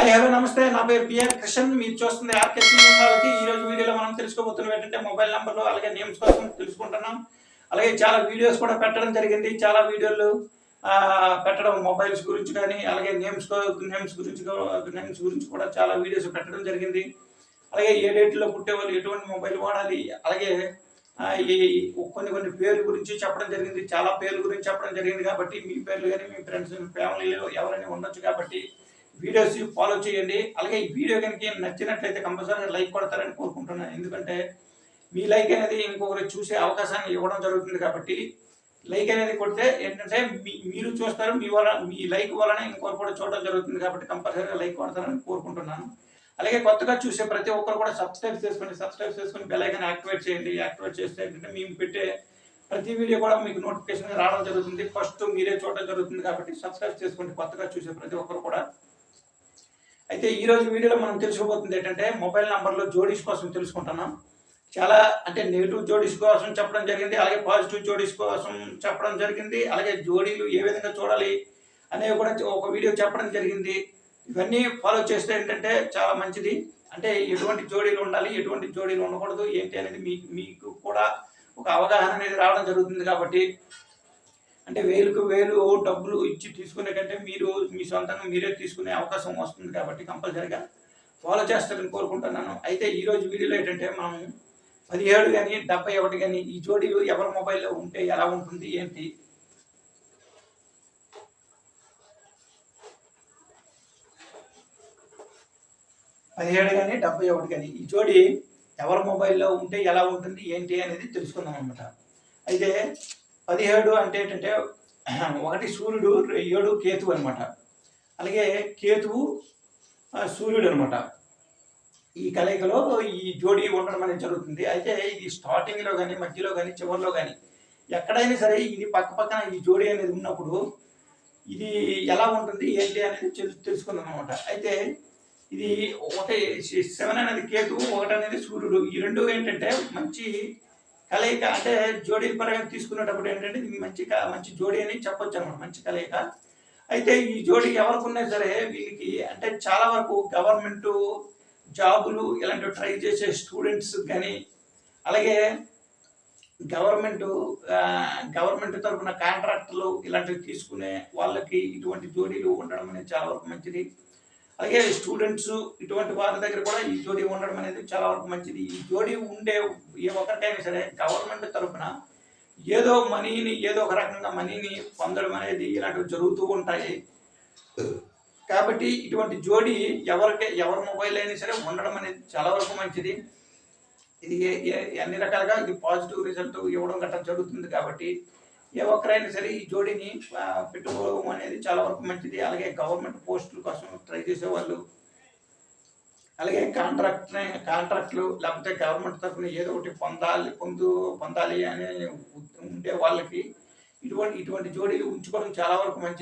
Hello నమస్తే నా పేరు పిఆర్ కృష్ణన్ మీరు చూస్తుంది ఆర్కే వాళ్ళకి ఈ రోజు వీడియోలో మనం తెలుసుకోబోతున్నాం ఏంటంటే మొబైల్ నెంబర్లు అలాగే నేమ్స్ కోసం తెలుసుకుంటున్నాం. అలాగే చాలా వీడియోస్ కూడా పెట్టడం జరిగింది. చాలా వీడియోలు పెట్టడం మొబైల్స్ గురించి కానీ అలాగే నేమ్స్ నేమ్స్ గురించి నేమ్స్ గురించి కూడా చాలా వీడియోస్ పెట్టడం జరిగింది. అలాగే ఏ డేట్లో పుట్టే వాళ్ళు ఎటువంటి మొబైల్ వాడాలి అలాగే ఈ కొన్ని కొన్ని పేర్ల గురించి చెప్పడం జరిగింది. చాలా పేర్ల గురించి చెప్పడం జరిగింది కాబట్టి మీ పేర్లు కానీ మీ ఫ్రెండ్స్ ఫ్యామిలీలో ఎవరైనా ఉండొచ్చు కాబట్టి వీడియోస్ ఫాలో చేయండి. అలాగే ఈ వీడియో కనుక నచ్చినట్లయితే కంపల్సరీగా లైక్ కొడతారని కోరుకుంటున్నాను. ఎందుకంటే మీ లైక్ అనేది ఇంకొకరు చూసే అవకాశాన్ని ఇవ్వడం జరుగుతుంది కాబట్టి లైక్ అనేది కొడితే ఏంటంటే మీ మీరు చూస్తారు మీ వల్ల మీ లైక్ వలన ఇంకొకరు కూడా చూడడం జరుగుతుంది కాబట్టి కంపల్సరీగా లైక్ కొడతారని కోరుకుంటున్నాను. అలాగే కొత్తగా చూసే ప్రతి ఒక్కరు కూడా సబ్స్క్రైబ్ చేసుకొని సబ్స్క్రైబ్ చేసుకొని బెల్ ఐకాన్ యాక్టివేట్ చేయండి. యాక్టివేట్ చేస్తే ఏంటంటే మేము పెట్టే ప్రతి వీడియో కూడా మీకు నోటిఫికేషన్ రావడం జరుగుతుంది. ఫస్ట్ మీరే చూడడం జరుగుతుంది కాబట్టి సబ్స్క్రైబ్ చేసుకోండి. కొత్తగా చూసే ప్రతి ఒక్కరు కూడా. అయితే ఈ రోజు వీడియోలో మనం తెలుసుకోబోతుంది ఏంటంటే మొబైల్ నంబర్లో జోడీస్ కోసం తెలుసుకుంటున్నాం. చాలా అంటే నెగిటివ్ జోడీస్ కోసం చెప్పడం జరిగింది అలాగే పాజిటివ్ జోడీస్ కోసం చెప్పడం జరిగింది అలాగే జోడీలు ఏ విధంగా చూడాలి అనేవి కూడా ఒక వీడియో చెప్పడం జరిగింది. ఇవన్నీ ఫాలో చేస్తే ఏంటంటే చాలా మంచిది. అంటే ఎటువంటి జోడీలు ఉండాలి ఎటువంటి జోడీలు ఉండకూడదు ఏంటి అనేది మీకు మీకు కూడా ఒక అవగాహన అనేది రావడం జరుగుతుంది కాబట్టి అంటే వేలుకు వేలు డబ్బులు ఇచ్చి తీసుకునే కంటే మీరు మీ సొంతంగా మీరే తీసుకునే అవకాశం వస్తుంది కాబట్టి కంపల్సరీగా ఫాలో చేస్తారని కోరుకుంటున్నాను. అయితే ఈరోజు వీడియోలో ఏంటంటే మనం పదిహేడు కానీ డెబ్బై ఒకటి కానీ ఈ జోడీలు ఎవరి మొబైల్లో ఉంటే ఎలా ఉంటుంది ఏంటి? పదిహేడు కానీ డెబ్బై ఒకటి కానీ ఈ జోడి ఎవరి మొబైల్లో ఉంటే ఎలా ఉంటుంది ఏంటి అనేది తెలుసుకుందాం అనమాట అయితే పదిహేడు అంటే ఏంటంటే ఒకటి సూర్యుడు ఏడు కేతువు అనమాట అలాగే కేతువు సూర్యుడు అనమాట ఈ కలయికలో ఈ జోడీ ఉండడం అనేది జరుగుతుంది. అయితే ఇది స్టార్టింగ్లో కానీ మధ్యలో కానీ చివరిలో కానీ ఎక్కడైనా సరే ఇది పక్క పక్కన ఈ జోడీ అనేది ఉన్నప్పుడు ఇది ఎలా ఉంటుంది ఏంటి అనేది తెలు- తెలుసుకుందాం అనమాట అయితే ఇది ఒకటి సెవెన్ అనేది కేతువు ఒకటి అనేది సూర్యుడు. ఈ రెండు ఏంటంటే మంచి కలయిక అంటే జోడీ పరంగా తీసుకునేటప్పుడు ఏంటంటే ఇది మంచి మంచి జోడీ అని చెప్పొచ్చు అనమాట మంచి కలయిక. అయితే ఈ జోడీ ఎవరికి ఉన్నా సరే వీళ్ళకి అంటే చాలా వరకు గవర్నమెంట్ జాబులు ఇలాంటివి ట్రై చేసే స్టూడెంట్స్ కానీ అలాగే గవర్నమెంట్ గవర్నమెంట్ తరఫున కాంట్రాక్టులు ఇలాంటివి తీసుకునే వాళ్ళకి ఇటువంటి జోడీలు ఉండడం అనేది చాలా వరకు మంచిది. అలాగే స్టూడెంట్స్ ఇటువంటి వారి దగ్గర కూడా ఈ జోడీ ఉండడం అనేది చాలా వరకు మంచిది. ఈ జోడీ ఉండే ఏ ఒక్కరికైనా సరే గవర్నమెంట్ తరఫున ఏదో మనీని ఏదో ఒక రకంగా మనీని పొందడం అనేది ఇలాంటివి జరుగుతూ ఉంటాయి. కాబట్టి ఇటువంటి జోడీ ఎవరికి ఎవరి మొబైల్ అయినా సరే ఉండడం అనేది చాలా వరకు మంచిది. ఇది అన్ని రకాలుగా ఇది పాజిటివ్ రిజల్ట్ ఇవ్వడం గట్రా జరుగుతుంది కాబట్టి ఏ ఒక్కరైనా సరే ఈ జోడీని పెట్టుకోవడం అనేది చాలా వరకు మంచిది. అలాగే గవర్నమెంట్ పోస్టుల కోసం ట్రై చేసేవాళ్ళు. అలాగే కాంట్రాక్ట్ కాంట్రాక్ట్లు లేకపోతే గవర్నమెంట్ తరఫున ఏదో ఒకటి పొందాలి పొందు పొందాలి అనే ఉండే వాళ్ళకి ఇటువంటి ఇటువంటి జోడీలు ఉంచుకోవడం చాలా వరకు మంచిది.